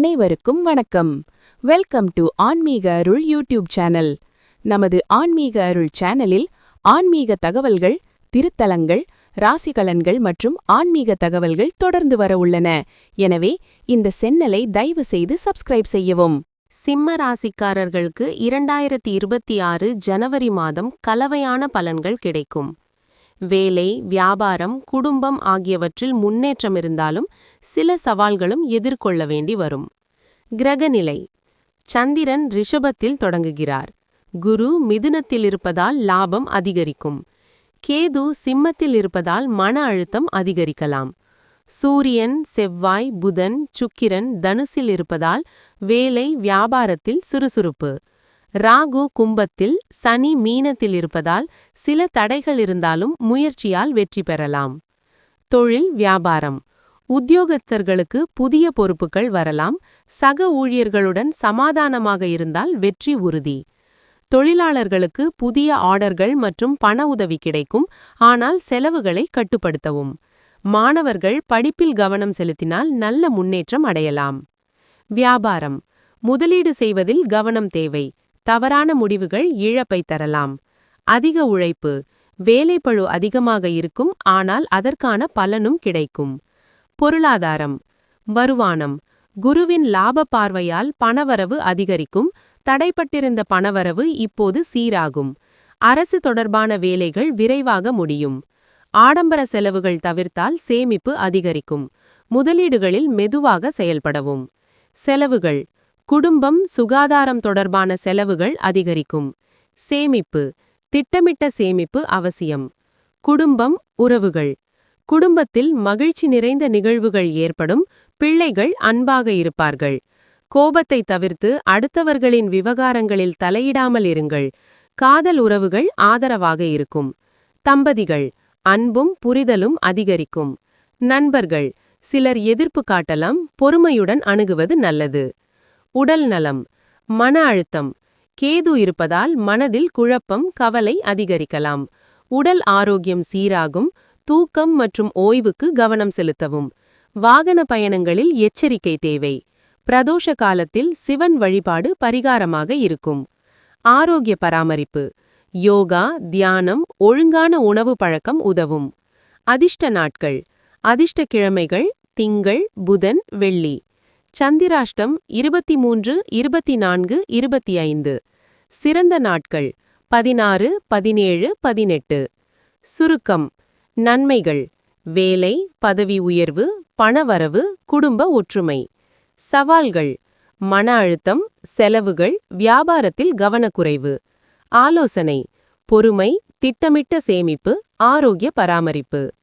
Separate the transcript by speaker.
Speaker 1: அனைவருக்கும் வணக்கம். Welcome to ஆன்மீக அருள் யூடியூப் சேனல் நமது ஆன்மீக அருள் சேனலில் ஆன்மீக தகவல்கள் திருத்தலங்கள் ராசிகலன்கள் மற்றும் ஆன்மீக தகவல்கள் தொடர்ந்து வர உள்ளன. எனவே இந்த சென்னலை தயவு செய்து சப்ஸ்கிரைப் செய்யவும்.
Speaker 2: சிம்ம ராசிக்காரர்களுக்கு இரண்டாயிரத்தி இருபத்தி ஆறு ஜனவரி மாதம் கலவையான பலன்கள் கிடைக்கும். வேலை வியாபாரம் குடும்பம் ஆகியவற்றில் முன்னேற்றம் இருந்தாலும் சில சவால்களும் எதிர்கொள்ள வேண்டி வரும். கிரகநிலை. சந்திரன் ரிஷபத்தில் தொடங்குகிறார். குரு மிதுனத்தில் இருப்பதால் லாபம் அதிகரிக்கும். கேது சிம்மத்தில் இருப்பதால் மன அழுத்தம் அதிகரிக்கலாம். சூரியன் செவ்வாய் புதன் சுக்கிரன் தனுசில் இருப்பதால் வேலை வியாபாரத்தில் சுறுசுறுப்பு. ராகு கும்பத்தில் சனி மீனத்தில் இருப்பதால் சில தடைகள் இருந்தாலும் முயற்சியால் வெற்றி பெறலாம். தொழில் வியாபாரம். உத்தியோகத்தர்களுக்கு புதிய பொறுப்புகள் வரலாம். சக ஊழியர்களுடன் சமாதானமாக இருந்தால் வெற்றி உறுதி. தொழிலாளர்களுக்கு புதிய ஆர்டர்கள் மற்றும் பண உதவி கிடைக்கும். ஆனால் செலவுகளை கட்டுப்படுத்தவும். மாணவர்கள் படிப்பில் கவனம் செலுத்தினால் நல்ல முன்னேற்றம் அடையலாம். வியாபாரம். முதலீடு செய்வதில் கவனம் தேவை. தவறான முடிவுகள் இழப்பை தரலாம். அதிக உழைப்பு வேலைப்பழு அதிகமாக இருக்கும் ஆனால் அதற்கான பலனும் கிடைக்கும். பொருளாதாரம் வருமானம் குருவின் லாப பார்வையால் பணவரவு அதிகரிக்கும் தடைப்பட்டிருந்த பணவரவு இப்போது சீராகும். அரசு தொடர்பான வேலைகள் விரைவாக முடியும். ஆடம்பர செலவுகள் தவிர்த்தால் சேமிப்பு அதிகரிக்கும். முதலீடுகளில் மெதுவாக செயல்படவும். செலவுகள் குடும்பம் சுகாதாரம் தொடர்பான செலவுகள் அதிகரிக்கும். சேமிப்பு. திட்டமிட்ட சேமிப்பு அவசியம். குடும்பம் உறவுகள். குடும்பத்தில் மகிழ்ச்சி நிறைந்த நிகழ்வுகள் ஏற்படும். பிள்ளைகள் அன்பாக இருப்பார்கள். கோபத்தை தவிர்த்து அடுத்தவர்களின் விவகாரங்களில் தலையிடாமல் இருங்கள். காதல் உறவுகள் ஆதரவாக இருக்கும். தம்பதிகள். அன்பும் புரிதலும் அதிகரிக்கும். நண்பர்கள். சிலர் எதிர்ப்பு காட்டலாம். பொறுமையுடன் அணுகுவது நல்லது. உடல் நலம் மன அழுத்தம் கேது இருப்பதால் மனதில் குழப்பம் கவலை அதிகரிக்கலாம். உடல் ஆரோக்கியம் சீராகும் தூக்கம் மற்றும் ஓய்வுக்கு கவனம் செலுத்தவும். வாகன பயணங்களில் எச்சரிக்கை தேவை. பிரதோஷ காலத்தில் சிவன் வழிபாடு பரிகாரமாக இருக்கும். ஆரோக்கிய பராமரிப்பு யோகா தியானம் ஒழுங்கான உணவு பழக்கம் உதவும். அதிர்ஷ்ட நாட்கள் அதிர்ஷ்ட கிழமைகள் திங்கள் புதன் வெள்ளி. சந்திராஷ்டம் இருபத்தி மூன்று இருபத்தி நான்கு இருபத்தி ஐந்து. சிறந்த நாட்கள். பதினாறு பதினேழு பதினெட்டு. சுருக்கம். நன்மைகள். வேலை பதவி உயர்வு பணவரவு குடும்ப ஒற்றுமை. சவால்கள். மன அழுத்தம் செலவுகள் வியாபாரத்தில் கவனக்குறைவு. ஆலோசனை. பொறுமை திட்டமிட்ட சேமிப்பு ஆரோக்கிய பராமரிப்பு.